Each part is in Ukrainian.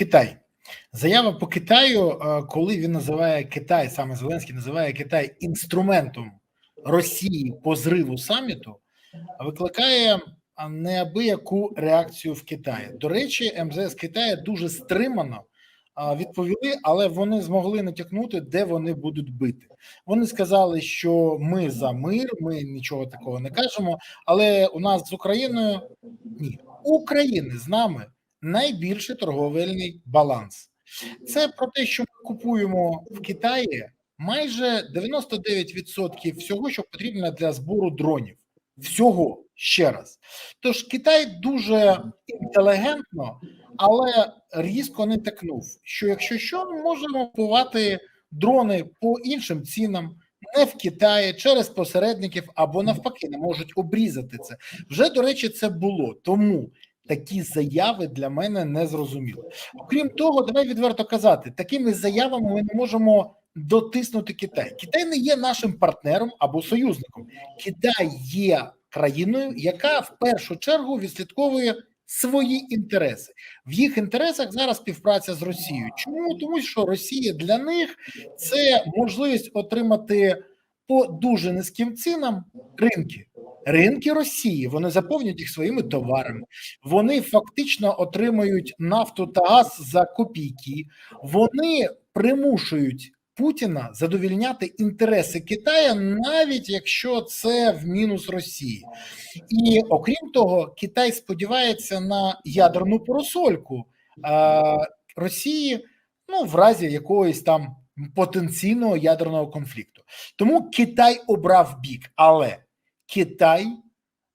Китай. Заява по Китаю, е, коли він називає Китай, саме Зеленський називає Китай інструментом Росії по зриву саміту, викликає неабияку реакцію в Китаї. До речі, МЗС Китаю дуже стримано відповіли, але вони змогли натякнути, де вони будуть бити. Вони сказали, що ми за мир, ми нічого такого не кажемо. Але у нас з Україною ні, України з нами найбільший торговельний баланс. Це про те, що ми купуємо в Китаї майже 99% всього, що потрібно для збору дронів. Всього ще раз. Тож Китай дуже інтелігентно, але різко не такнув, що якщо що, ми можемо купувати дрони по іншим цінам. Не в Китаї через посередників або навпаки не можуть обрізати це. Вже до речі, це було тому такі заяви для мене не зрозуміли. Окрім того, давай відверто казати, такими заявами ми не можемо дотиснути Китай. Китай не є нашим партнером або союзником. Китай є країною, яка в першу чергу відслідковує свої інтереси. В їх інтересах зараз співпраця з Росією. Чому тому, що Росія для них це можливість отримати по дуже низьким цінам ринки. Ринки Росії вони заповнюють їх своїми товарами, вони фактично отримують нафту та газ за копійки, вони примушують Путіна задовільняти інтереси Китаю, навіть якщо це в мінус Росії, і окрім того, Китай сподівається на ядерну поросольку а, Росії, ну в разі якоїсь там потенційного ядерного конфлікту. Тому Китай обрав бік, але Китай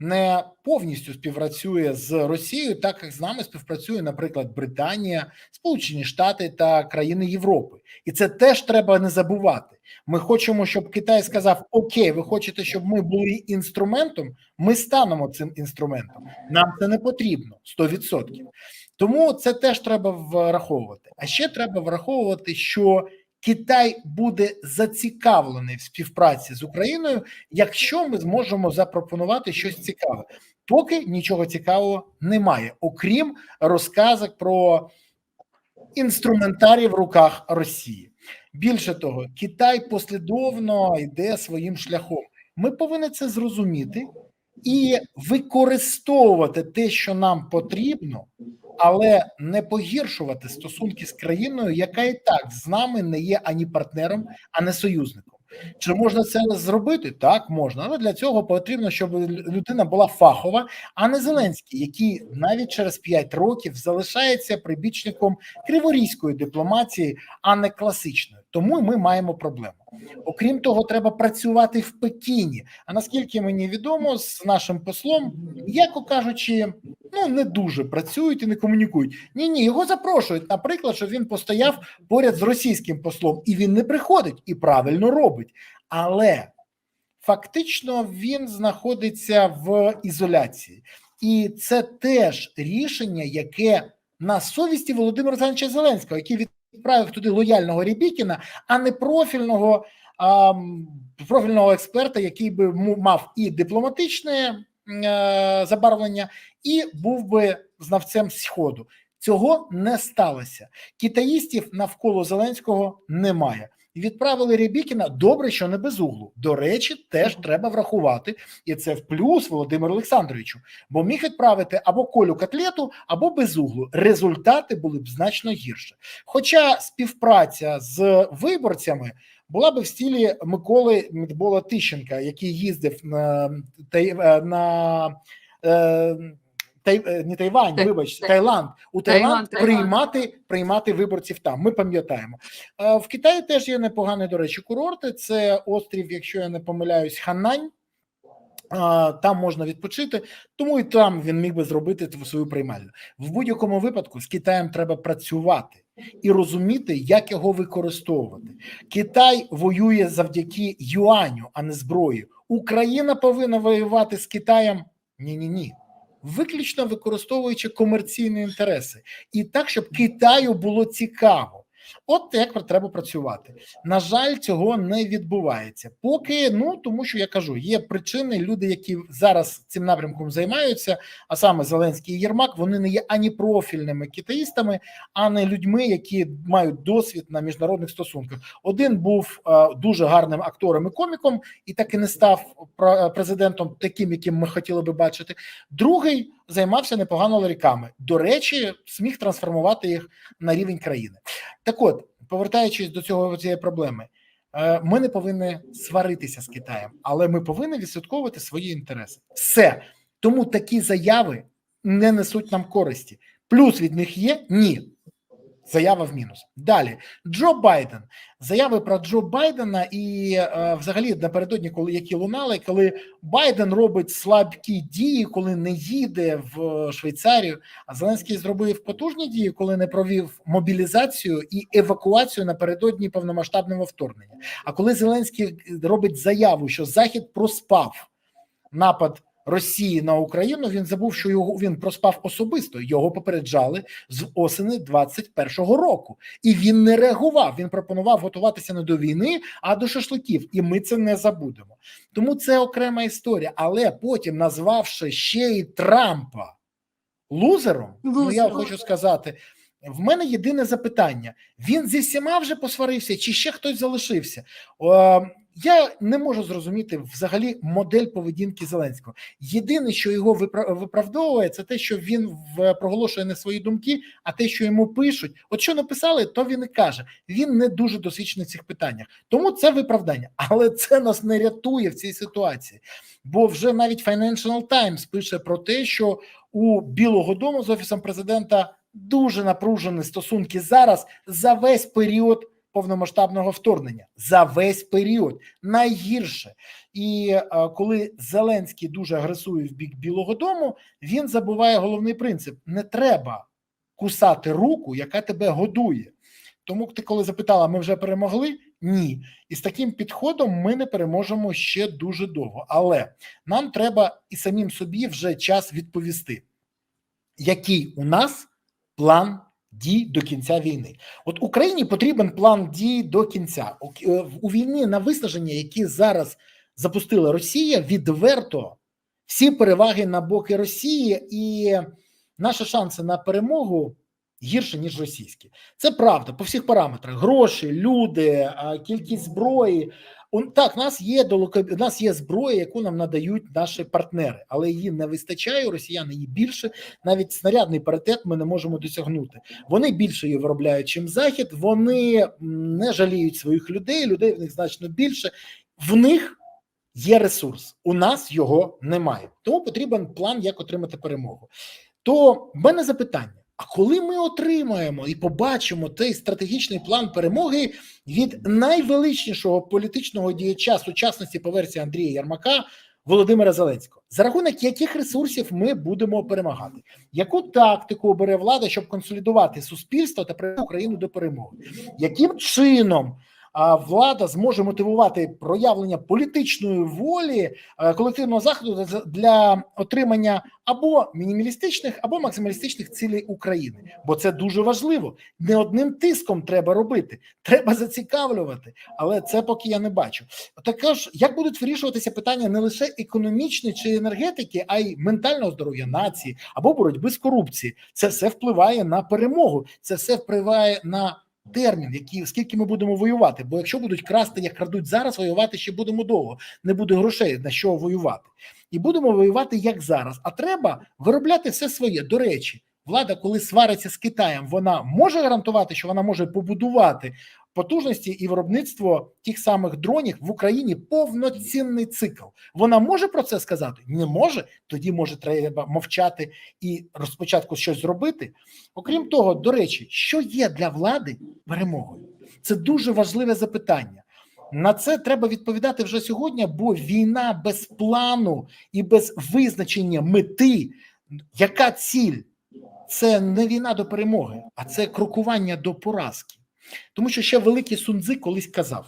не повністю співпрацює з Росією, так як з нами співпрацює, наприклад, Британія, Сполучені Штати та країни Європи, і це теж треба не забувати. Ми хочемо, щоб Китай сказав: Окей, ви хочете, щоб ми були інструментом. Ми станемо цим інструментом. Нам це не потрібно 100%. Тому це теж треба враховувати. А ще треба враховувати, що Китай буде зацікавлений в співпраці з Україною, якщо ми зможемо запропонувати щось цікаве. Поки нічого цікавого немає, окрім розказок про інструментарій в руках Росії. Більше того, Китай послідовно йде своїм шляхом. Ми повинні це зрозуміти і використовувати те, що нам потрібно, але не погіршувати стосунки з країною, яка і так з нами не є ані партнером, а не союзником. Чи можна це зробити? Так, можна, але для цього потрібно, щоб людина була фахова, а не Зеленський, який навіть через 5 років залишається прибічником криворізької дипломатії, а не класичної. Тому ми маємо проблему. Окрім того, треба працювати в Пекіні. А наскільки мені відомо, з нашим послом, яко кажучи, ну не дуже працюють і не комунікують. Ні, ні, його запрошують. Наприклад, що він постояв поряд з російським послом, і він не приходить і правильно робить. Але фактично він знаходиться в ізоляції, і це теж рішення, яке на совісті Володимира Зеленського, який відправив туди лояльного Рібікіна, а не профільного а, профільного експерта, який би мав і дипломатичне а, забарвлення, і був би знавцем сходу. Цього не сталося. Китаїстів навколо Зеленського немає. Відправили Рябікіна добре, що не без углу. До речі, теж треба врахувати, і це в плюс Володимиру Олександровичу, бо міг відправити або колю котлету, або без углу. Результати були б значно гірше. Хоча співпраця з виборцями була би в стілі Миколи Мідбола Тищенка, який їздив на на. Тай, не Тайвань, Тай, вибач, Таїланд у Таїланд, Таїланд приймати приймати виборців там. Ми пам'ятаємо в Китаї. Теж є непогані, до речі, курорти. Це острів, якщо я не помиляюсь, Ханань. Там можна відпочити, тому і там він міг би зробити свою приймальну. В будь-якому випадку з Китаєм треба працювати і розуміти, як його використовувати. Китай воює завдяки юаню, а не зброю. Україна повинна воювати з Китаєм. Ні, ні, ні виключно використовуючи комерційні інтереси, і так, щоб Китаю було цікаво. От як треба працювати. На жаль, цього не відбувається. Поки ну тому, що я кажу, є причини. Люди, які зараз цим напрямком займаються, а саме Зеленський і Єрмак, вони не є ані профільними китаїстами, а не людьми, які мають досвід на міжнародних стосунках. Один був е, дуже гарним актором і коміком, і так і не став президентом таким, яким ми хотіли би бачити. Другий займався непогано ларіками. До речі, зміг трансформувати їх на рівень країни. Так от, повертаючись до цього цієї проблеми, е, ми не повинні сваритися з Китаєм, але ми повинні відслідковувати свої інтереси. Все тому такі заяви не несуть нам користі. Плюс від них є ні. Заява в мінус. Далі Джо Байден. Заяви про Джо Байдена і е, взагалі напередодні, коли які лунали, коли Байден робить слабкі дії, коли не їде в Швейцарію. А Зеленський зробив потужні дії, коли не провів мобілізацію і евакуацію напередодні повномасштабного вторгнення. А коли Зеленський робить заяву, що Захід проспав напад Росії на Україну, він забув, що його він проспав особисто. Його попереджали з осени 21-го року, і він не реагував. Він пропонував готуватися не до війни, а до шашликів. І ми це не забудемо. Тому це окрема історія. Але потім, назвавши ще й Трампа лузером, ну я хочу сказати. В мене єдине запитання: він зі всіма вже посварився, чи ще хтось залишився? Е, я не можу зрозуміти взагалі модель поведінки Зеленського. Єдине, що його випра- виправдовує, це те, що він проголошує не свої думки, а те, що йому пишуть. От що написали, то він і каже. Він не дуже досвідчений в цих питаннях. Тому це виправдання, але це нас не рятує в цій ситуації. Бо вже навіть Financial Times пише про те, що у Білого Дому з офісом президента дуже напружені стосунки зараз за весь період повномасштабного вторгнення. За весь період найгірше. І е, коли Зеленський дуже агресує в бік Білого Дому, він забуває головний принцип: не треба кусати руку, яка тебе годує. Тому ти, коли запитала, ми вже перемогли? Ні. І з таким підходом ми не переможемо ще дуже довго. Але нам треба і самим собі вже час відповісти, який у нас план дій до кінця війни. От Україні потрібен план дій до кінця. У, е, війні на виснаження, які зараз запустила Росія, відверто всі переваги на боки Росії, і наші шанси на перемогу гірше ніж російські. Це правда по всіх параметрах: гроші, люди, кількість зброї. Так, в нас є в нас є зброя, яку нам надають наші партнери, але її не вистачає. У росіян її більше. Навіть снарядний паритет ми не можемо досягнути. Вони більше її виробляють, чим захід. Вони не жаліють своїх людей. Людей в них значно більше. В них є ресурс. У нас його немає. Тому потрібен план, як отримати перемогу. То в мене запитання: а коли ми отримаємо і побачимо цей стратегічний план перемоги від найвеличнішого політичного діяча сучасності по версії Андрія Ярмака Володимира Зеленського, за рахунок яких ресурсів ми будемо перемагати? Яку тактику обере влада, щоб консолідувати суспільство та прийти Україну до перемоги? Яким чином влада зможе мотивувати проявлення політичної волі е, колективного заходу для- для отримання або мінімалістичних, або максималістичних цілей України? Бо це дуже важливо. Не одним тиском треба робити, треба зацікавлювати, але це поки я не бачу. Також як будуть вирішуватися питання не лише економічної чи енергетики, а й ментального здоров'я нації або боротьби з корупцією. Це все впливає на перемогу, це все впливає на термін, який скільки ми будемо воювати. Бо якщо будуть красти, як крадуть зараз, воювати ще будемо довго. Не буде грошей на що воювати, і будемо воювати як зараз. А треба виробляти все своє. До речі, влада, коли свариться з Китаєм, вона може гарантувати, що вона може побудувати потужності і виробництво тих самих дронів в Україні повноцінний цикл. Вона може про це сказати? Не може. Тоді може треба мовчати і розпочатку щось зробити. Окрім того, до речі, що є для влади перемогою? Це дуже важливе запитання. На це треба відповідати вже сьогодні, бо війна без плану і без визначення мети, яка ціль? Це не війна до перемоги, а це крокування до поразки. Тому що ще великий Сунцзи колись казав: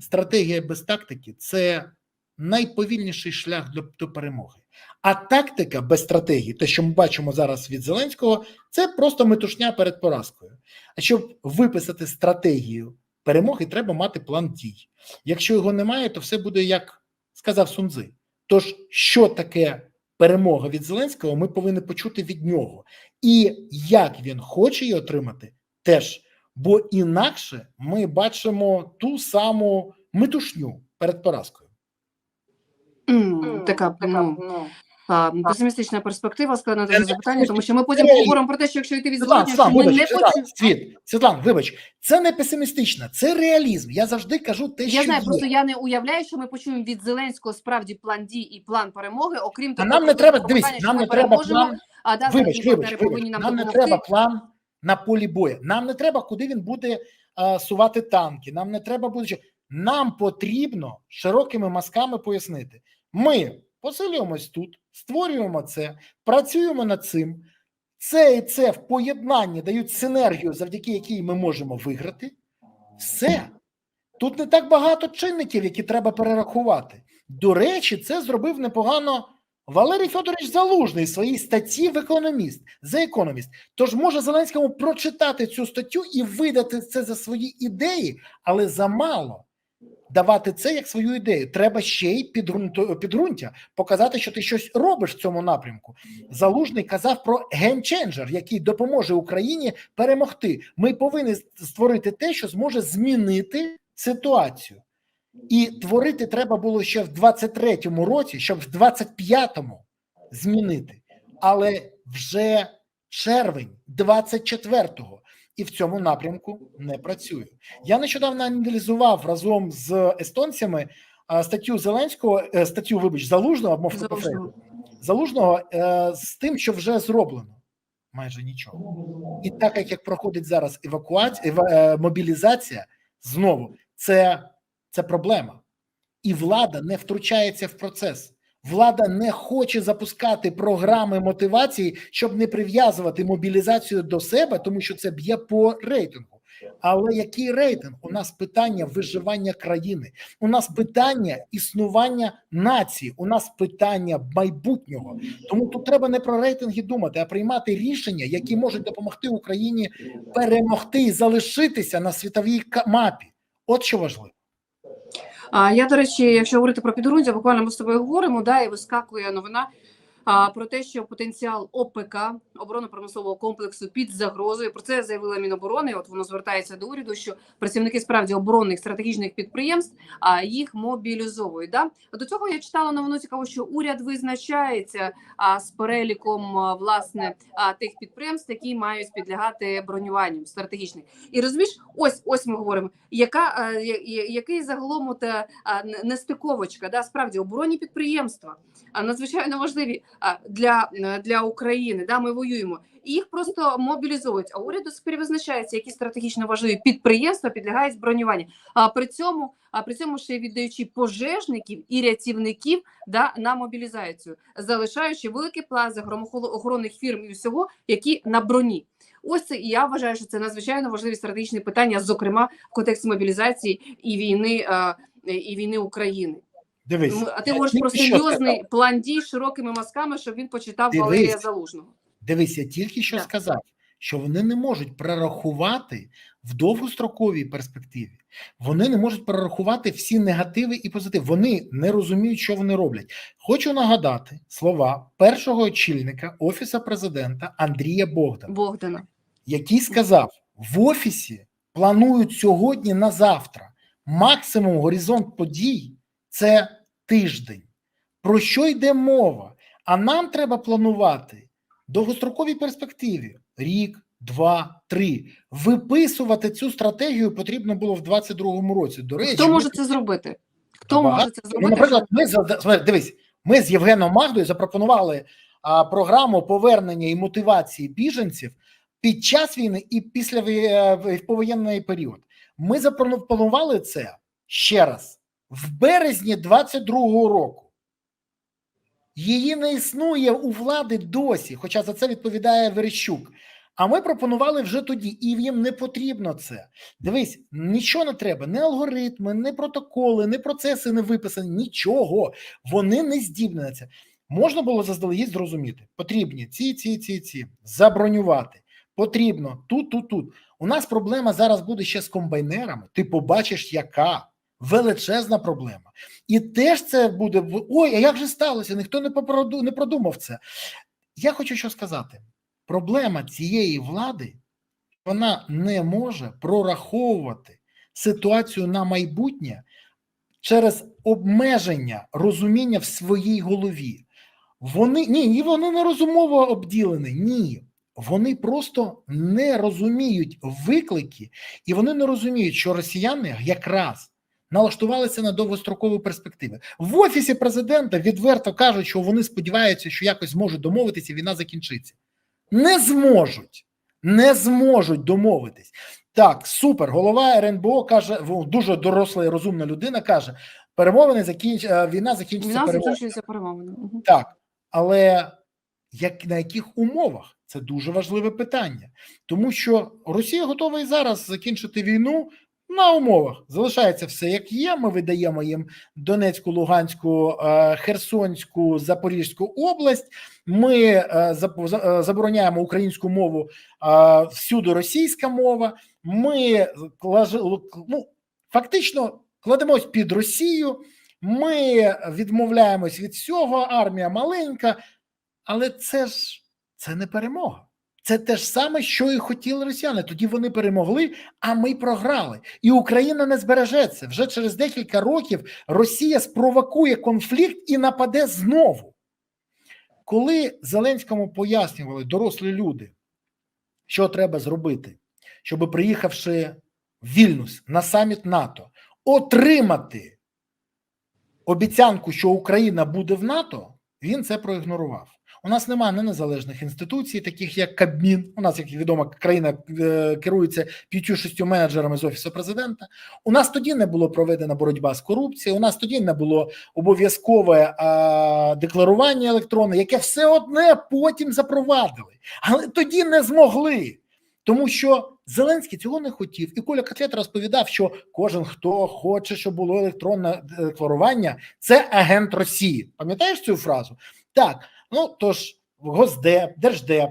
стратегія без тактики це найповільніший шлях до, до перемоги. А тактика без стратегії, те, що ми бачимо зараз від Зеленського, це просто метушня перед поразкою. А щоб виписати стратегію перемоги, треба мати план дій. Якщо його немає, то все буде як сказав Сунзи. Тож, що таке перемога від Зеленського, ми повинні почути від нього. І як він хоче її отримати, теж. Бо інакше ми бачимо ту саму метушню перед поразкою. М, Така ну, песимістична перспектива, складно дуже запитання, тому що ми потім поговоримо про те, що якщо йти від Світлан, що ми вибач, не почуємо. Світ, Світлан, вибач, це не песимістично, це реалізм. Я завжди кажу те, що Я знаю, є. просто я не уявляю, що ми почуємо від Зеленського справді план дій і план перемоги, окрім А того, нам не треба, дивись, нам не треба план. а да, Вибач, вибач, вибач. нам Нам не треба план на полі бою. Нам не треба, куди він буде а, сувати танки. Нам не треба буде. Нам потрібно широкими мазками пояснити. Ми посилюємось тут, створюємо це, працюємо над цим. Це і це в поєднанні дають синергію, завдяки якій ми можемо виграти. Все. Тут не так багато чинників, які треба перерахувати. До речі, це зробив непогано Валерій Федорович Залужний в своїй статті в економіст за економіст. Тож може Зеленському прочитати цю статтю і видати це за свої ідеї, але замало давати це як свою ідею. Треба ще й підґрунтя, показати, що ти щось робиш в цьому напрямку. Залужний казав про геймченджер, який допоможе Україні перемогти. Ми повинні створити те, що зможе змінити ситуацію. І творити треба було ще в 23-му році, щоб в 25-му змінити. Але вже червень 24-го і в цьому напрямку не працює. Я нещодавно аналізував разом з естонцями статтю Зеленського, е, статтю, вибач, залужного або Залужного. залужного е, з тим, що вже зроблено. Майже нічого. І так як, як проходить зараз евакуація, е, мобілізація, знову це, це проблема. І влада не втручається в процес. Влада не хоче запускати програми мотивації, щоб не прив'язувати мобілізацію до себе, тому що це б'є по рейтингу. Але який рейтинг? У нас питання виживання країни, у нас питання існування нації, у нас питання майбутнього. Тому тут треба не про рейтинги думати, а приймати рішення, які можуть допомогти Україні перемогти і залишитися на світовій мапі. От що важливо. А я, до речі, якщо говорити про підґрунтя, буквально ми з тобою говоримо, да, і вискакує новина про те, що потенціал ОПК оборонно-промислового комплексу під загрозою. Про це заявила Міноборони. От воно звертається до уряду, що працівники справді оборонних стратегічних підприємств а їх мобілізовують. Да? До цього я читала новину цікаво, що уряд визначається а, з переліком власне а, тих підприємств, які мають підлягати бронюванню стратегічних. І розумієш, ось ось ми говоримо, яка а, який загалом от, а, нестиковочка, да, справді оборонні підприємства а, надзвичайно важливі для, для України. Да, ми воюємо. І їх просто мобілізовують. А уряд до сих пір визначається, які стратегічно важливі підприємства підлягають бронюванню. А при цьому, а при цьому ще віддаючи пожежників і рятівників да, на мобілізацію, залишаючи великий пласт охоронних фірм і всього, які на броні. Ось це і я вважаю, що це надзвичайно важливі стратегічні питання, зокрема в контексті мобілізації і війни і війни України. Дивись, А ти говориш про серйозний сказав. план дій широкими мазками, щоб він почитав Дивись. Валерія Залужного. Дивись, я тільки що Так. сказав, що вони не можуть прорахувати в довгостроковій перспективі. Вони не можуть прорахувати всі негативи і позитиви. Вони не розуміють, що вони роблять. Хочу нагадати слова першого очільника офісу президента Андрія Богдана, Богдана. який сказав: в офісі планують сьогодні на завтра. Максимум горизонт подій це тиждень. Про що йде мова? А нам треба планувати довгостроковій перспективі рік, два, три. Виписувати цю стратегію потрібно було в 22-му році. До речі, Хто ми- може це зробити? Хто Багато. може це Ну, зробити? наприклад, ми дивись, ми з Євгеном Магдою запропонували а, програму повернення і мотивації біженців під час війни і після е, повоєнний період. Ми запропонували це ще раз в березні 22-го року. Її не існує у влади досі, хоча за це відповідає Верещук. А ми пропонували вже тоді, і їм не потрібно це. Дивись, нічого не треба, ні алгоритми, ні протоколи, ні процеси не виписані, нічого. Вони не здібні на це. Можна було заздалегідь зрозуміти. Потрібні ці, ці, ці, ці, забронювати. Потрібно тут, тут, тут. У нас проблема зараз буде ще з комбайнерами. Ти побачиш, яка величезна проблема. І теж це буде. Ой, а як же сталося? Ніхто не продумав це. Я хочу що сказати: проблема цієї влади вона не може прораховувати ситуацію на майбутнє через обмеження розуміння в своїй голові. Вони ні, вони не розумово обділені. Ні. Вони просто не розуміють виклики, і вони не розуміють, що росіяни якраз налаштувалися на довгострокові перспективи. В офісі президента відверто кажуть, що вони сподіваються, що якось зможуть домовитися, і війна закінчиться. Не зможуть, не зможуть домовитись. Так, супер. Голова РНБО каже, дуже доросла і розумна людина каже: перемовини закінч... е, війна закінчиться перемовинами. закінчується Так, але як, на яких умовах? Це дуже важливе питання, тому що Росія готова і зараз закінчити війну на умовах. Залишається все як є. Ми видаємо їм Донецьку, Луганську, е, Херсонську, Запорізьку область. Ми е, е, забороняємо українську мову всюди російська мова. Ми ну, фактично кладемось під Росію. Ми відмовляємось від всього, армія маленька, але це ж це не перемога. Це те ж саме, що і хотіли росіяни. Тоді вони перемогли, а ми програли. І Україна не збережеться. Вже через декілька років Росія спровокує конфлікт і нападе знову. Коли Зеленському пояснювали дорослі люди, що треба зробити, щоб приїхавши в Вільнюс на саміт НАТО, отримати обіцянку, що Україна буде в НАТО, він це проігнорував. У нас немає не незалежних інституцій, таких як Кабмін. У нас, як відомо, країна е, керується п'ятью шістю менеджерами з офісу президента. У нас тоді не було проведена боротьба з корупцією. У нас тоді не було обов'язкове декларування електронне, яке все одне потім запровадили, але тоді не змогли. Тому що Зеленський цього не хотів, і Коля Котлет розповідав, що кожен, хто хоче, щоб було електронне декларування, це агент Росії. Пам'ятаєш цю фразу? Так, ну тож Госдеп, Держдеп,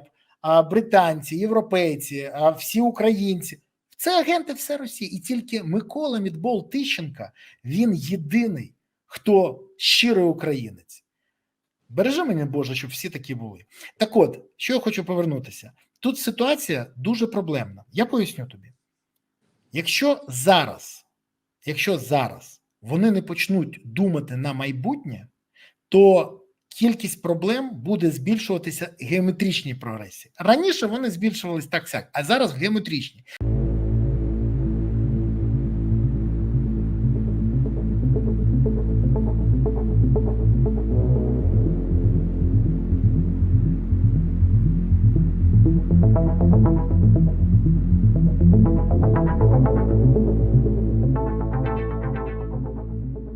британці, європейці, всі українці це агенти все Росії. І тільки Микола Мідбол Тищенка він єдиний, хто щирий українець. Бережи мене, Боже, щоб всі такі були. Так от, що я хочу повернутися. Тут ситуація дуже проблемна. Я поясню тобі. Якщо зараз, якщо зараз вони не почнуть думати на майбутнє, то кількість проблем буде збільшуватися в геометричній прогресії. Раніше вони збільшувалися так сяк, а зараз в геометричній.